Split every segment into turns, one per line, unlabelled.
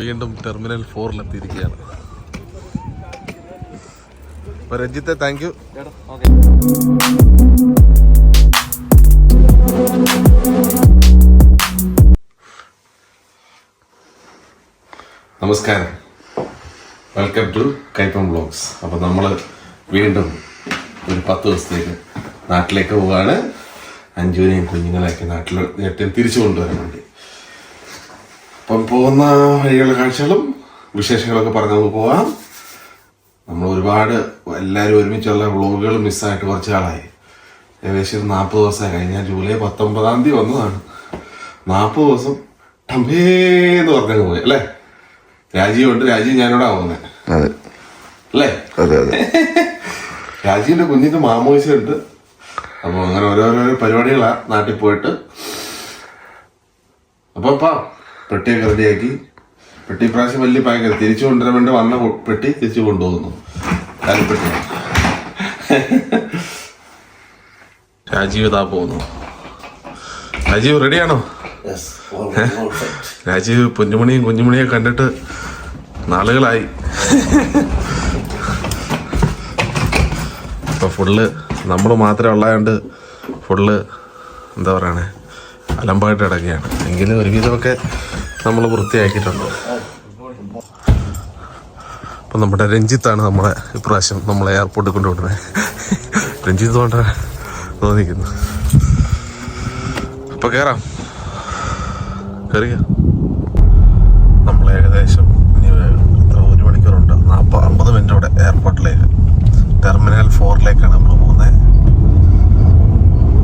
വീണ്ടും ടെർമിനൽ ഫോറിലെത്തിയിരിക്കുകയാണ്. അപ്പൊ രഞ്ജിത്തെ താങ്ക് യു നമസ്കാരം. വെൽക്കം ടു കൈപ്പം ബ്ലോഗ്സ് അപ്പോൾ നമ്മൾ വീണ്ടും ഒരു പത്ത് ദിവസത്തേക്ക് നാട്ടിലേക്ക് പോവാണ്. അഞ്ജുവിനെയും കുഞ്ഞുങ്ങളെയൊക്കെ നാട്ടിൽ നേരത്തെ തിരിച്ചു കൊണ്ടുവരാൻ വേണ്ടി അപ്പം പോകുന്ന വഴികളുടെ കാഴ്ചകളും വിശേഷങ്ങളൊക്കെ പറഞ്ഞ് നമുക്ക് പോകാം നമ്മൾ ഒരുപാട് എല്ലാവരും ഒരുമിച്ചുള്ള വ്ളോഗുകൾ മിസ്സായിട്ട് കുറച്ച് ആളായി ഏകദേശം ഒരു നാൽപ്പത് ദിവസമായി. കഴിഞ്ഞ ജൂലൈ പത്തൊമ്പതാം തീയതി വന്നതാണ്. നാൽപ്പത് ദിവസം ടംഭേന്ന് പറഞ്ഞങ്ങ് പോയി അല്ലേ? രാജീവ് ഉണ്ട് രാജീവ് ഞാനിവിടെ
അതെ.
അല്ലേ? രാജീവിന്റെ കുഞ്ഞിന്റെ മാമോയിസ ഉണ്ട് അപ്പൊ അങ്ങനെ ഓരോരോ പരിപാടികളാ നാട്ടിൽ പോയിട്ട്. അപ്പൊ അപ്പാ പെട്ടിയൊക്കെ റെഡിയാക്കി. പെട്ടി പ്രാവശ്യം വലിയ പാക്കറ്റ് തിരിച്ചു കൊണ്ടുവരാൻ വേണ്ടി വന്ന പെട്ടി തിരിച്ചു കൊണ്ടുപോകുന്നു കാലിപ്പെട്ടി രാജീവ് താ പോകുന്നു. രാജീവ് റെഡിയാണോ? രാജീവ് പൊന്നുമണിയും കുഞ്ഞുമണിയും കണ്ടിട്ട് നാളുകളായി. ഇപ്പൊ ഫുള്ള് നമ്മൾ മാത്രമേ ഉള്ളതുകൊണ്ട് ഫുള്ള് എന്താ പറയണേ അലമ്പായിട്ട് കിടക്കുകയാണ്. എങ്കിലും ഒരുവിധമൊക്കെ നമ്മൾ വൃത്തിയാക്കിയിട്ടുണ്ട്. അപ്പം നമ്മുടെ രഞ്ജിത്താണ് നമ്മളെ ഇപ്രാവശ്യം നമ്മളെ എയർപോർട്ടിൽ കൊണ്ടുവിടുന്നത് രഞ്ജിത്ത് കൊണ്ട് തോന്നിക്കുന്നു. അപ്പം കയറാം കയറിയ നമ്മൾ ഏകദേശം ഇനി എത്ര ഒരു മണിക്കൂറുണ്ട് നാൽപ്പത് അമ്പത് മിനിറ്റോടെ എയർപോർട്ടിലേക്ക് ടെർമിനൽ ഫോറിലേക്കാണ് നമ്മൾ പോകുന്നത്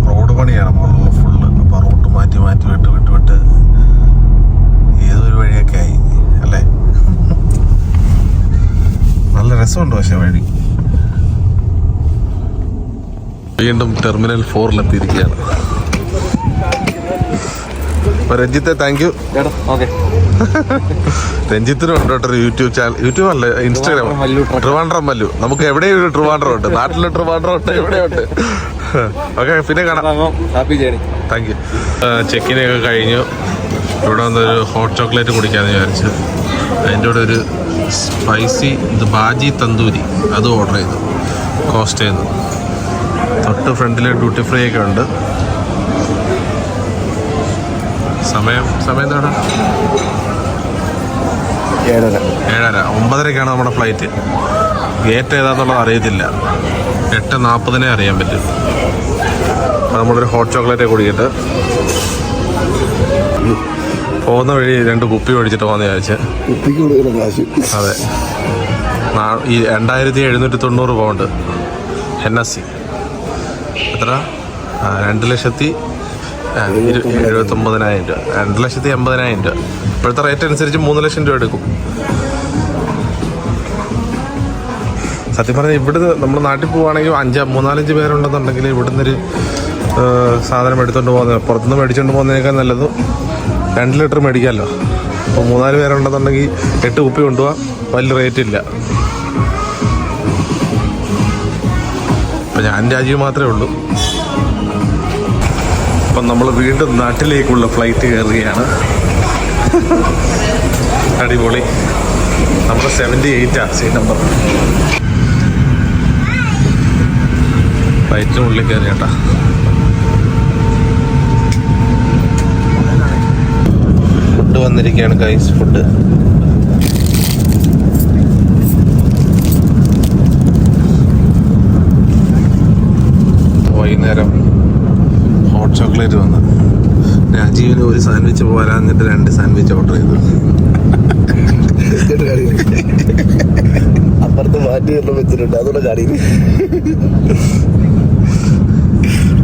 റോഡ് പണിയാണ് മുകളിൽ ഫുള്ള് അപ്പോൾ റൂട്ട് മാറ്റി മാറ്റി വിട്ട് വിട്ട് വിട്ട് ഏതൊരു വഴിയൊക്കെ ആയി അല്ലേ നല്ല രസമുണ്ട് പക്ഷെ വഴി. വീണ്ടും ടെർമിനൽ ഫോറിലെത്തിയിരിക്കുകയാണ്. രഞ്ജിത്തെ താങ്ക് യു രഞ്ജിത്തിനും ഉണ്ട് കേട്ടോ ഒരു യൂട്യൂബ് ചാനൽ യൂട്യൂബ് അല്ല ഇൻസ്റ്റാഗ്രാം ട്രിവാൻഡ്രം മല്ലു നമുക്ക് എവിടെയും ഒരു ട്രിവാൻഡ്രം ഉണ്ട്. നാട്ടിലെ ട്രിവാൻഡ്രം ഉണ്ട് എവിടെയുണ്ട് ഓക്കെ പിന്നെ കാണാം. താങ്ക് യു ചെക്കിനൊക്കെ കഴിഞ്ഞു. ഇവിടെ വന്നൊരു ഹോട്ട് ചോക്ലേറ്റ് കുടിക്കാമെന്ന് വിചാരിച്ചു. അതിന്റെ കൂടെ ഒരു സ്പൈസി ഇത് ബാജി തന്തൂരി. അത് ഓർഡർ ചെയ്തു. കോസ്റ്റ് ചെയ്തു. തൊട്ട് ഫ്രണ്ടിൽ ഡ്യൂട്ടി ഫ്രീ ഒക്കെ ഉണ്ട്. സമയം സമയം എന്താണ്
ഏഴര.
ഏഴര. ഒമ്പതരക്കാണ് നമ്മുടെ ഫ്ലൈറ്റ് ഗേറ്റ് ഏതാന്നുള്ളത് അറിയത്തില്ല. എട്ട് നാൽപ്പതിനെ അറിയാൻ പറ്റും. അപ്പോൾ നമ്മളൊരു ഹോട്ട് ചോക്ലേറ്റ് കുടിക്കട്ടെ. പോകുന്ന വഴി രണ്ട് കുപ്പി മേടിച്ചിട്ട് പോകുന്ന വിചാരിച്ച്.
കുപ്പിക്ക് കൊടുക്കുന്ന കാശ്.
അതെ. ഈ രണ്ടായിരത്തി എഴുന്നൂറ്റി തൊണ്ണൂറ് പൗണ്ട്. എൻ എസ് സി എത്ര രണ്ട് ലക്ഷത്തി എഴുപത്തി ഒമ്പതിനായിരം എഴുപത്തൊമ്പതിനായിരം രൂപ. രണ്ട് ലക്ഷത്തി എൺപതിനായിരം രൂപ. ഇപ്പോഴത്തെ റേറ്റ് അനുസരിച്ച് മൂന്ന് ലക്ഷം രൂപ എടുക്കും. സത്യം പറഞ്ഞാൽ ഇവിടുന്ന് നമ്മൾ നാട്ടിൽ പോവുകയാണെങ്കിൽ അഞ്ച് മൂന്നാലഞ്ച് പേരുണ്ടെന്നുണ്ടെങ്കിൽ ഇവിടുന്ന് ഒരു സാധനം എടുത്തുകൊണ്ട് പോകുന്നത് പുറത്തുനിന്ന് മേടിച്ചുകൊണ്ട് പോകുന്നതിനേക്കാൾ നല്ലത് രണ്ട് ലിറ്റർ മേടിക്കാമല്ലോ അപ്പോൾ മൂന്നാൽ പേരുണ്ടെന്നുണ്ടെങ്കിൽ എട്ട് കുപ്പി കൊണ്ടുപോകാം വലിയ റേറ്റ് ഇല്ല. അപ്പം ഞാൻ രാജീവ് മാത്രമേ ഉള്ളൂ. അപ്പം നമ്മൾ വീണ്ടും നാട്ടിലേക്കുള്ള ഫ്ലൈറ്റ് കയറുകയാണ്. അടിപൊളി. നമ്മുടെ സെവന്റി എയ്റ്റാണ് സീറ്റ് നമ്പർ ഫ്ലൈറ്റിനുള്ളിൽ കയറി കേട്ടാ ഫുഡ് വന്നിരിക്കുകയാണ് ഗൈസ് ഫുഡ് വൈകുന്നേരം ഹോട്ട് ചോക്ലേറ്റ് വന്നു. രാജീവിന് ഒരു സാൻഡ്വിച്ച് പോരാന്നിട്ട് രണ്ട് സാൻഡ്വിച്ച് ഓർഡർ ചെയ്തു.
അപ്പുറത്ത് മാറ്റി വെച്ചിട്ടുണ്ട്. അതുകൊണ്ട് കാര്യം.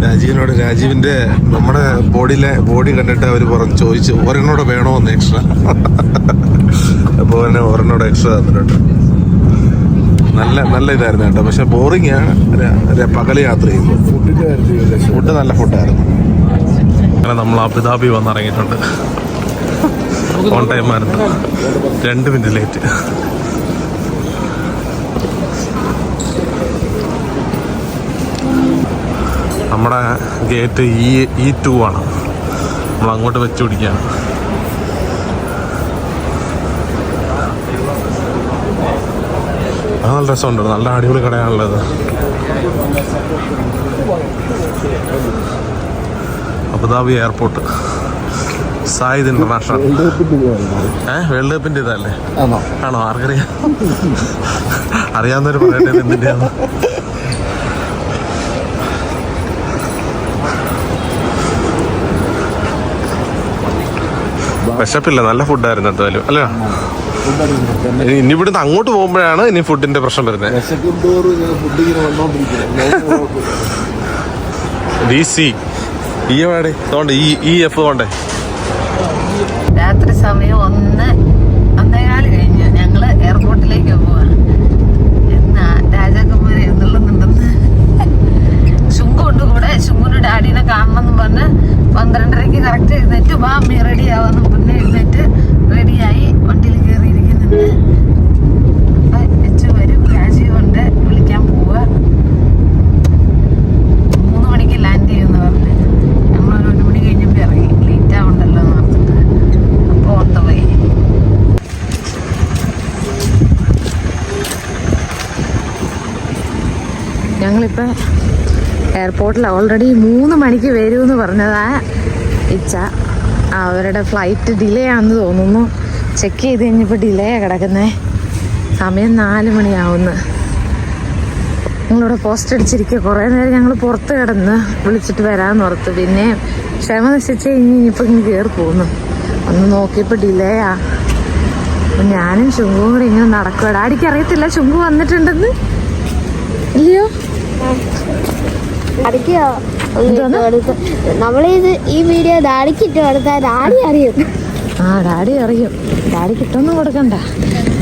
രാജീവിനോട് രാജീവിന്റെ നമ്മുടെ ബോഡിയിലെ ബോഡി കണ്ടിട്ട് അവർ പറഞ്ഞു ചോദിച്ചു ഒരെണ്ണോടെ വേണോന്ന് എക്സ്ട്രാ അപ്പോൾ തന്നെ ഒരെണ്ണോടെ എക്സ്ട്രാ തന്നിട്ടുണ്ട്. നല്ല നല്ല ഇതായിരുന്നു കേട്ടോ. പക്ഷെ ബോറിംഗ് ആണ് പകൽ യാത്ര ചെയ്യുമ്പോൾ ഫുഡ് നല്ല ഫുഡായിരുന്നു അങ്ങനെ നമ്മൾ അബുദാബി വന്നിറങ്ങിയിട്ടുണ്ട്. ഓൺ ടൈം ആയിരുന്നു. രണ്ട് മിനിറ്റ് ലേറ്റ് നമ്മുടെ ഗേറ്റ് ഇ ഇ ടു ആണ്. നമ്മൾ അങ്ങോട്ട് വെച്ച് പിടിക്കുകയാണ്. അത് നല്ല രസമുണ്ട്. നല്ല അടിപൊളി കടയാണുള്ളത്. Abu Dhabi airport. Zayed international. ഏഹ് വേൾഡ് കപ്പിന്റെ ഇതല്ലേ?
ആണോ?
ആർക്കറിയാം? അറിയാവുന്നവര് പറയട്ടെ ഇത് വിശപ്പില്ല നല്ല ഫുഡായിരുന്നു എന്തായാലും അല്ലേ? ഇനി ഇവിടുന്ന് അങ്ങോട്ട് പോകുമ്പോഴാണ് ഇനി ഫുഡിന്റെ പ്രശ്നം വരുന്നത്. ഡി സി ഈ വേടെ തോണ്ടേ ഈ ഈ എഫ് തോണ്ടേ
രാത്രി സമയം ഒന്ന് ഒന്നേകാൽ കഴിഞ്ഞ് ഞങ്ങൾ എയർപോർട്ടിലേക്ക് പോവാണ്. എന്നാ രാജാക്കന്മാരെ എന്നുള്ളുന്നുണ്ടെന്ന്. ശുങ്കുണ്ട് കൂടെ ശുങ്കുന്റെ ഡാഡിനെ കാണണമെന്ന് പറഞ്ഞ് പന്ത്രണ്ടരയ്ക്ക് കറക്റ്റ് എഴുന്നേറ്റ് വാ അമ്മി റെഡി ആവാന്ന്. മുന്നേ എഴുന്നേറ്റ് റെഡിയായി വണ്ടിയിൽ കയറിയിരിക്കുന്നുണ്ട്. വരും ഉണ്ട് വിളിക്കാൻ മണിക്ക് ലാൻഡ് ഒരു ഞങ്ങളിപ്പോൾ എയർപോർട്ടിൽ ഓൾറെഡി മൂന്ന് മണിക്ക് വരുമെന്ന് പറഞ്ഞതാ ഇച്ച. അവരുടെ ഫ്ലൈറ്റ് ഡിലേ ആണെന്ന് തോന്നുന്നു. ചെക്ക് ചെയ്ത് കഴിഞ്ഞപ്പോൾ ഡിലേ കിടക്കുന്നേ. സമയം നാല് മണിയാവുന്നു. ഞങ്ങളിവിടെ പോസ്റ്റ് അടിച്ചിരിക്കുക. കുറേ നേരം ഞങ്ങൾ പുറത്ത് കിടന്ന് വിളിച്ചിട്ട് വരാമെന്ന് ഓർത്ത്. പിന്നെ ക്ഷമ നശിച്ച് കഴിഞ്ഞ് ഇനിയിപ്പോൾ ഇങ്ങനെ കയറി പോകുന്നു ഒന്ന് നോക്കിയപ്പോൾ ഡിലേ അപ്പൊ ഞാനും ചുങ്കും കൂടെ ഇങ്ങനെ നടക്കുക ഡാഡിക്ക് അറിയത്തില്ല ചുങ്കു വന്നിട്ടുണ്ടെന്ന്. ഇല്ലയോ?
അടിക്കോ? നമ്മളിത് ഈ വീഡിയോ ഡാഡിക്കിട്ട് കൊടുത്താൽ ഡാഡി അറിയും.
ആ ഡാഡി അറിയും. ഡാഡി കിട്ടൊന്നും കൊടുക്കണ്ട.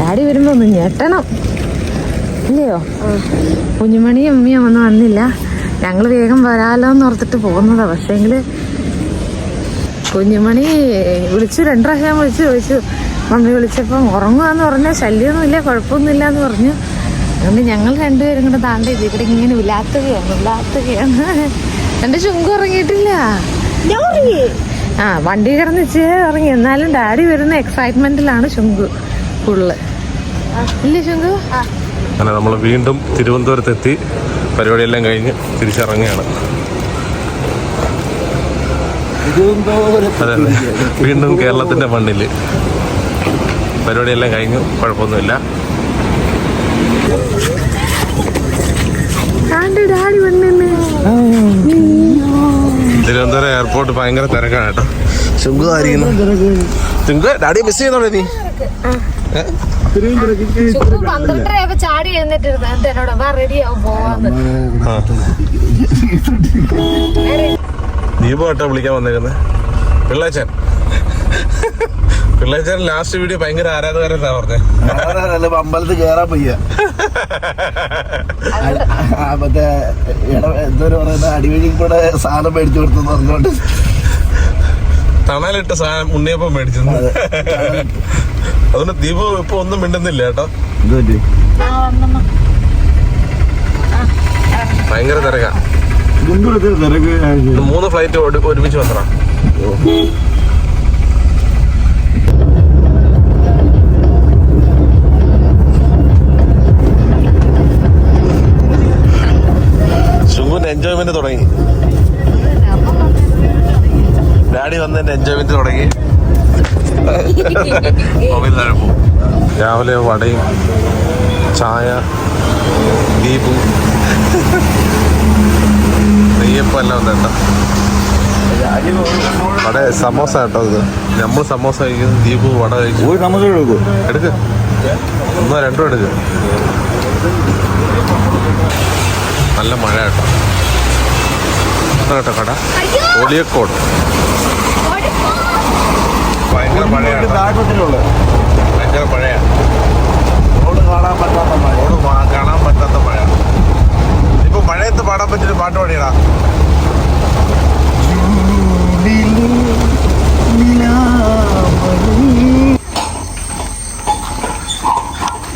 ഡാഡി വരുമ്പോ ഒന്ന് ഞെട്ടണം. ഇല്ലയോ? കുഞ്ഞുമണിയും അമ്മയും ഒന്നും വന്നില്ല. ഞങ്ങൾ വേഗം വരാലോ എന്ന് ഓർത്തിട്ട് പോകുന്നതാ. പക്ഷേങ്കിൽ കുഞ്ഞുമണി വിളിച്ചു രണ്ടു പ്രാവശ്യം വിളിച്ചു ചോദിച്ചു. മമ്മി വിളിച്ചപ്പം ഉറങ്ങുക എന്ന് പറഞ്ഞാൽ ശല്യമൊന്നുമില്ല കുഴപ്പമൊന്നുമില്ല എന്ന് പറഞ്ഞു. അതുകൊണ്ട് ഞങ്ങൾ രണ്ടുപേരും കൂടെ താണ്ട ഇത് ഇവിടെ ഇങ്ങനെ ഉലാത്തുകയാണ് ഉലാത്തുകയാണ്. എന്റെ ചുങ്ക് ഉറങ്ങിയിട്ടില്ല. ആ വണ്ടി കിടന്ന് ഇച്ചിരി ഇറങ്ങി എന്നാലും ഡാഡി വരുന്ന എക്സൈറ്റ്മെന്റിലാണ് ചുങ്കു ഫുള്ള് ഇല്ലേ ചുങ്കു?
അങ്ങനെ നമ്മൾ വീണ്ടും തിരുവനന്തപുരത്തെത്തി. പരിപാടിയെല്ലാം കഴിഞ്ഞ് തിരിച്ചിറങ്ങുകയാണ്. അതെ. വീണ്ടും കേരളത്തിന്റെ മണ്ണിൽ. പരിപാടിയെല്ലാം കഴിഞ്ഞു കുഴപ്പമൊന്നുമില്ല
താണ്ട് ഡാഡി വന്നെന്ന്
തിരുവനന്തപുരം എയർപോർട്ട് ഭയങ്കര തിരക്കാണ് കേട്ടോ.
ചുങ്കു ആയിരിക്കുന്നു.
ചുങ്കു ഡാഡി മിസ് ചെയ്യുന്നുണ്ടോ നീ?
ചാടി എഴുന്നേറ്റിരുന്നു എന്നിട്ട് എന്നോട്? വാ പോവാന്ന്.
ദീപു കേട്ടോ വിളിക്കാൻ വന്നിരുന്നത് പിള്ളേച്ചൻ. പിള്ളേച്ചൻ ലാസ്റ്റ് വീഡിയോ ഭയങ്കര ആരാധകരെന്നാ പറഞ്ഞേ.
അല്ല അമ്പലത്തിൽ കേറാൻ പയ്യ മറ്റേ എന്തോരം പറയുന്ന അടിവഴി കൂടെ സാധനം മേടിച്ചു കൊടുത്തെന്ന് പറഞ്ഞോണ്ട്.
തണലിട്ട സാധനം ഉണ്ണിയപ്പം മേടിച്ചു അതുകൊണ്ട് ദീപു ഇപ്പൊ ഒന്നും മിണ്ടുന്നില്ല കേട്ടോ. ഭയങ്കര തിരക്കാ. മൂന്ന് ഫ്ലൈറ്റ് ഒരുമിച്ച് വന്നടാ എൻജോയ്മെന്റ് തുടങ്ങി. ഡാഡി വന്നതിന്റെ എൻജോയ്മെന്റ് തുടങ്ങി. രാവിലെ വടയും ചായ ദീപും. നെയ്യപ്പം എല്ലാം ഉണ്ട് കേട്ടോ. വട സമോസ കേട്ടോ ഇത്. നമ്മൾ സമോസ കഴിക്കുന്നു ദീപു വട കഴിക്കും
ഒരു
എടുക്ക്. ഒന്നോ രണ്ടോ എടുക്ക്. നല്ല മഴ കേട്ടോ. കേട്ടോ കട. ഒളിയക്കോട് ഭയങ്കര മഴയാണ്
നാട്ടത്തിലുള്ള
ഭയങ്കര മഴയാണ്
റോഡ് കാണാൻ പറ്റാത്ത മഴ.
റോഡ് മാ- കാണാൻ പറ്റാത്ത മഴ. ഇപ്പൊ മഴയത്ത് പാടാൻ പറ്റിയൊരു പാട്ട് പാടിയടാ.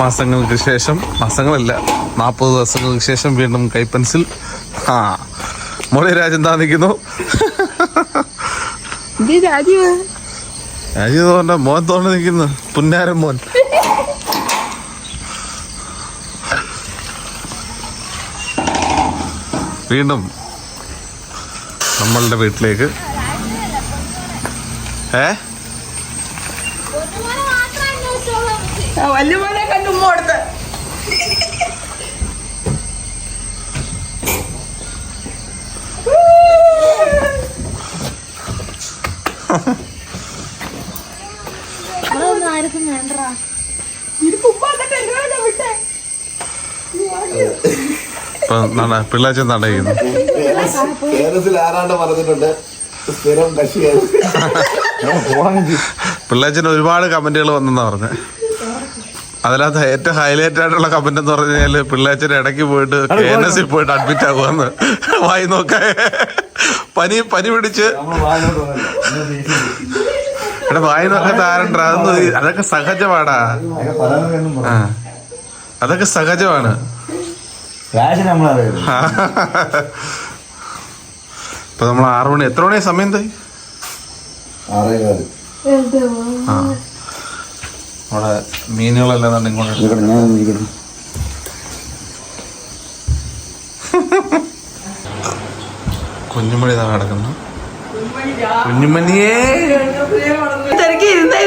മാസങ്ങൾക്ക് ശേഷം മാസങ്ങളല്ല നാൽപ്പത് ദിവസങ്ങൾക്ക് ശേഷം വീണ്ടും കൈപ്പൻസിൽ. ആ മോളി രാജൻ എന്താ നിൽക്കുന്നു
രാജീവ്
തോണ്ട മോൻ തോണ്ട നിൽക്കുന്നു പുന്നാരൻ മോൻ. വീണ്ടും നമ്മളുടെ വീട്ടിലേക്ക്. ഏ?
വല്യ മോനെ
കണ്ടു ആർക്കും വേണ്ടടാ
ഇപ്പൊ നട പിള്ളാച്ചൻ നടയുന്നു
കേരളത്തിൽ ആരാണ്ട് പറഞ്ഞിട്ടുണ്ട് സ്ഥിരം
പിള്ളാച്ചന് ഒരുപാട് കമന്റുകൾ വന്നെന്ന് പറഞ്ഞത് അതിനകത്ത് ഏറ്റവും ഹൈലൈറ്റ് ആയിട്ടുള്ള കമന്റ് എന്ന് പറഞ്ഞു കഴിഞ്ഞാൽ പിള്ളാച്ചൻ ഇടയ്ക്ക് പോയിട്ട് കെ എൻ എസ് പോയിട്ട് അഡ്മിറ്റ് ആകുമെന്ന് വായി നോക്കാൻ പനി പനി പിടിച്ച്. എടാ വായിന്നൊക്കെ താരണ്ട. അതൊന്നും അതൊക്കെ സഹജമാടാ. അതൊക്കെ സഹജമാണ്. ഇപ്പൊ നമ്മൾ ആറു മണി എത്ര മണിയാ സമയം എന്തായി? അവിടെ മീനുകളെല്ലാം തന്നെ ഇങ്ങോട്ട് കുഞ്ഞുമണി ഇതാ കിടക്കുന്നു. കുഞ്ഞുമണിയേ.
തിരക്കി ഇരുന്നേ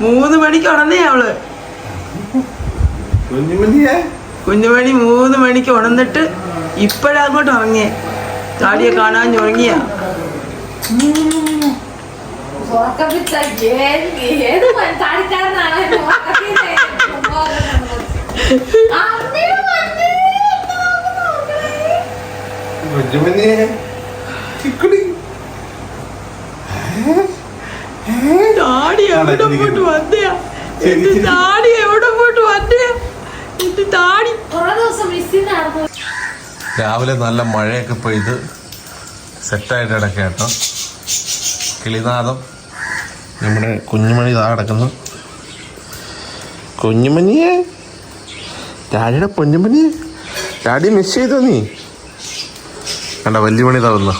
മൂന്ന് മണിക്ക് ഉണന്നേ അവൾ.
കുഞ്ഞുമണിയേ.
കുഞ്ഞുമണി മൂന്ന് മണിക്ക് ഉണന്നിട്ട് ഇപ്പോഴാ അങ്ങോട്ട് ഉറങ്ങിയേ. താടിയെ കാണാൻ ഉറങ്ങിയ.
ഏത് താടിക്കാരനാണ്?
താടി എവിടെ പോയിട്ട് വന്നയാ? എന്റെ താടി എവിടെ പോയിട്ട് വന്നയാ? എന്റെ താടി
രാവിലെ നല്ല മഴയൊക്കെ പെയ്ത് സെറ്റായിട്ട് കിടക്കുക കേട്ടോ. കിളിനാദം നമ്മുടെ കുഞ്ഞുമണി ഇതാ കിടക്കുന്നു. കുഞ്ഞുമണിയെ ഡാഡിയുടെ കുഞ്ഞുമണിയെ ഡാഡി മിസ് ചെയ്തോ നീ? കണ്ട പണി തവന്നു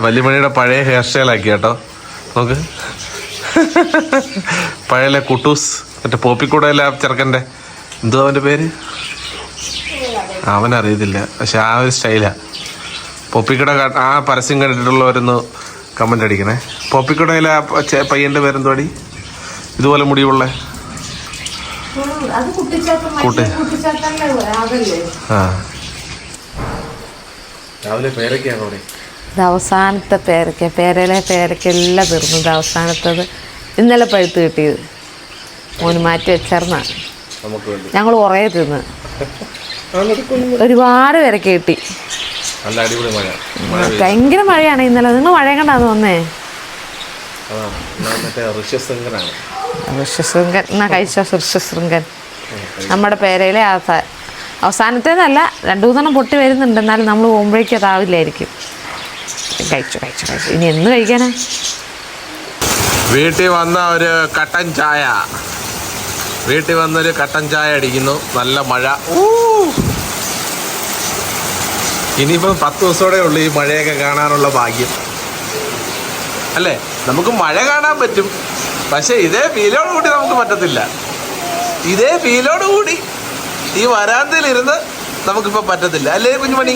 വല്യമണിയുടെ പഴയ ഹെയർ സ്റ്റൈലാക്കി കേട്ടോ. നോക്ക്. പഴയ കുട്ടൂസ്? മറ്റേ പോപ്പിക്കൂടയിലെ ആ ചെറുക്കന്റെ? എന്തോ അവന്റെ പേര്? അവനറിയത്തില്ല. പക്ഷെ ആ ഒരു സ്റ്റൈലാണ് പോപ്പിക്കട ആ പരസ്യം കണ്ടിട്ടുള്ളവരൊന്ന് കമന്റ് അടിക്കണേ. പോപ്പിക്കടയിലെ ആ പയ്യന്റെ പേരെന്തോടി ഇതുപോലെ മുടിയുള്ള
അത്
രാവിലെ അവിടെ?
ഇത് അവസാനത്തെ പേരക്ക. പേരയിലെ പേരക്ക എല്ലാം തീർന്നു. ഇത് അവസാനത്തത്. ഇന്നലെ പഴുത്ത് കിട്ടിയത്. മോന് മാറ്റി വെച്ചേർന്ന.
നമുക്ക് വേണ്ടി.
ഞങ്ങൾ കുറേ തിന്ന്. ഒരുപാട് പേരൊക്കെ കിട്ടി. ഭയങ്കര മഴയാണ് ഇന്നലെ. നിങ്ങൾ മഴ കണ്ടാന്ന് വന്നേ? ഋഷ്യശൃംഗൻ എന്നാ കഴിച്ചോ ഋഷ്യശൃംഗൻ നമ്മുടെ പേരയിലെ ആ അവസാനത്തേതല്ല രണ്ടു മൂന്നെണ്ണം പൊട്ടി വരുന്നുണ്ട്. എന്നാലും നമ്മൾ പോകുമ്പോഴേക്കും അതാവില്ലായിരിക്കും കഴിച്ചു കഴിച്ചു കഴിച്ചു. ഇനി എന്ന് കഴിക്കാനാ?
വീട്ടിൽ വന്ന ഒരു കട്ടൻ ചായ. വീട്ടിൽ വന്നൊരു കട്ടൻ ചായ അടിക്കുന്നു. നല്ല മഴ. ഇനിയിപ്പം പത്ത് ദിവസത്തോടെ ഉള്ളു ഈ മഴയൊക്കെ കാണാനുള്ള ഭാഗ്യം. അല്ലേ? നമുക്ക് മഴ കാണാൻ പറ്റും. പക്ഷെ ഇതേ ഫീലോട് കൂടി നമുക്ക് പറ്റത്തില്ല. ഇതേ ഫീലോട് കൂടി ഈ വരാന്തയിലിരുന്ന് നമുക്കിപ്പോൾ പറ്റത്തില്ല. അല്ലേ കുഞ്ഞുമണി?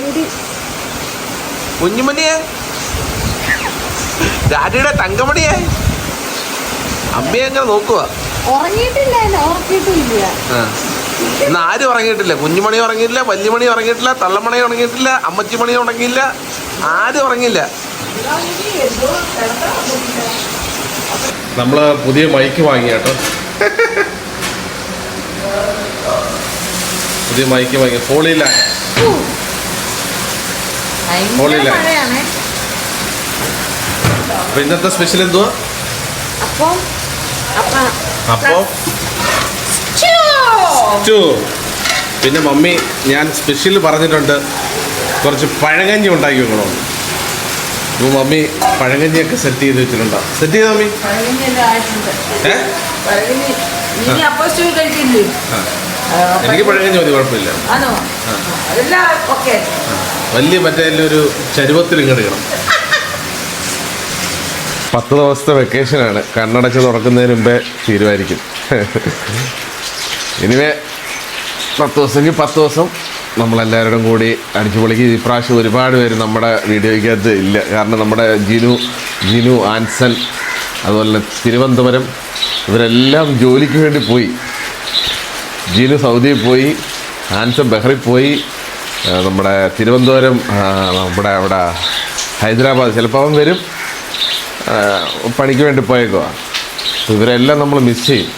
കുഞ്ഞുമണിയെ? ഡാഡിയുടെ തങ്കമണിയെ? അമ്മയെ അങ്ങനെ നോക്കുക ഇന്ന് ആരും ഉറങ്ങിയിട്ടില്ല? കുഞ്ഞുമണി ഉറങ്ങിയിട്ടില്ല വല്യമണി ഉറങ്ങിയിട്ടില്ല തള്ളമണി ഉറങ്ങിയിട്ടില്ല അമ്മച്ചിമണി ഉറങ്ങിയില്ല ആരും ഉറങ്ങിയില്ല. നമ്മൾ പുതിയ മൈക്ക് വാങ്ങി കേട്ടോ. പുതിയ മൈക്ക് വാങ്ങി. ഹോളി
മഴയാണേ.
അപ്പൊ ഇന്നത്തെ സ്പെഷ്യൽ എന്തുവാ?
അപ്പോ
സ്റ്റൂ. പിന്നെ മമ്മി ഞാൻ സ്പെഷ്യൽ പറഞ്ഞിട്ടുണ്ട്. കുറച്ച് പഴങ്കഞ്ഞി ഉണ്ടാക്കി വെക്കണമെന്ന് അപ്പോൾ മമ്മി പഴങ്കഞ്ഞിയൊക്കെ സെറ്റ് ചെയ്ത് വെച്ചിട്ടുണ്ടോ? സെറ്റ് ചെയ്തോ മമ്മി.
എനിക്ക് പഴങ്കഞ്ഞി. മതി കുഴപ്പമില്ല.
ആണോ? അതെല്ലാം ഓക്കെ
വലിയ മറ്റേ ഒരു ചരുവത്തിൽ ഇങ്ങെടുക്കണം പത്ത് ദിവസത്തെ വെക്കേഷനാണ് കണ്ണടച്ച് തുറക്കുന്നതിന് മുമ്പേ തീരുമാനിക്കും. ഇനിമേ പത്ത് ദിവസമെങ്കിൽ പത്ത് ദിവസം നമ്മളെല്ലാവരും കൂടി അടിച്ചു പൊളിക്ക് ഇപ്രാവശ്യം ഒരുപാട് പേര് നമ്മുടെ വീഡിയോയ്ക്കകത്ത് ഇല്ല. കാരണം നമ്മുടെ ജിനു ജിനു ആൻസൽ അതുപോലെ തിരുവനന്തപുരം ഇവരെല്ലാം ജോലിക്ക് വേണ്ടി പോയി. ജിനു സൗദിയിൽ പോയി ആൻസൽ ബഹ്റിൽ പോയി. നമ്മുടെ തിരുവനന്തപുരം നമ്മുടെ അവിടെ ഹൈദരാബാദ്. ചിലപ്പോൾ അവൻ വരും. പണിക്ക് വേണ്ടി അപ്പോൾ ഇവരെല്ലാം നമ്മൾ മിസ് ചെയ്യും.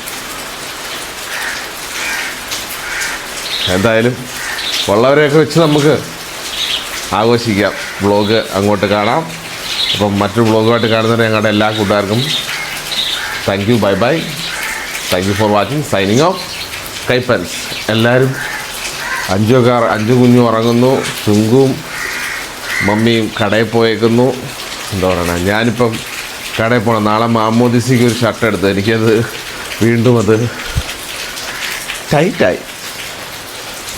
എന്തായാലും ഉള്ളവരെയൊക്കെ വെച്ച് നമുക്ക് ആഘോഷിക്കാം. വ്ളോഗ് അങ്ങോട്ട് കാണാം. അപ്പം മറ്റൊരു വ്ളോഗുമായിട്ട് കാണുന്നവരെ ഞങ്ങളുടെ എല്ലാ കൂട്ടുകാർക്കും thank you bye bye thank you for watching signing off Kaippan's എല്ലാവരും അഞ്ചു കാർ അഞ്ചു കുഞ്ഞും ഉറങ്ങുന്നു. ചുങ്കും മമ്മിയും കടയിൽ പോയേക്കുന്നു. എന്താ പറയണേ? ഞാനിപ്പം കടയിൽ പോകണം നാളെ മാമോദിസിക്ക് ഒരു ഷർട്ട് എടുത്തു എനിക്കത് വീണ്ടും അത് ടൈറ്റായി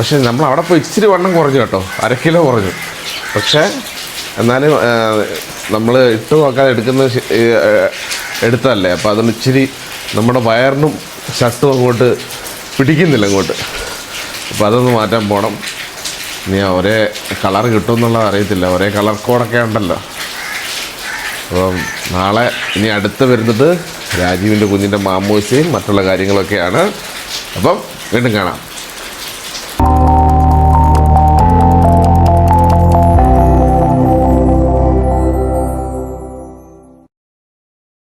പക്ഷെ നമ്മൾ അവിടെ പോയി ഇച്ചിരി വണ്ണം കുറഞ്ഞു കേട്ടോ. അര കിലോ കുറഞ്ഞു. പക്ഷേ എന്നാലും നമ്മൾ ഇട്ട് നോക്കാതെ എടുക്കുന്ന എടുത്തതല്ലേ. അപ്പോൾ അതുകൊണ്ട് ഇച്ചിരി നമ്മുടെ വയറിനും ശക്തവും അങ്ങോട്ട് പിടിക്കുന്നില്ല അങ്ങോട്ട്. അപ്പോൾ അതൊന്ന് മാറ്റാൻ പോകണം ഇനി ഒരേ കളർ കിട്ടുമെന്നുള്ളത് അറിയത്തില്ല. ഒരേ കളർ കോഡൊക്കെ ഉണ്ടല്ലോ. അപ്പം നാളെ ഇനി അടുത്ത് വരുന്നത് രാജീവിന്റെ കുഞ്ഞിന്റെ മാമോസയും മറ്റുള്ള കാര്യങ്ങളൊക്കെയാണ്. അപ്പം വീണ്ടും കാണാം.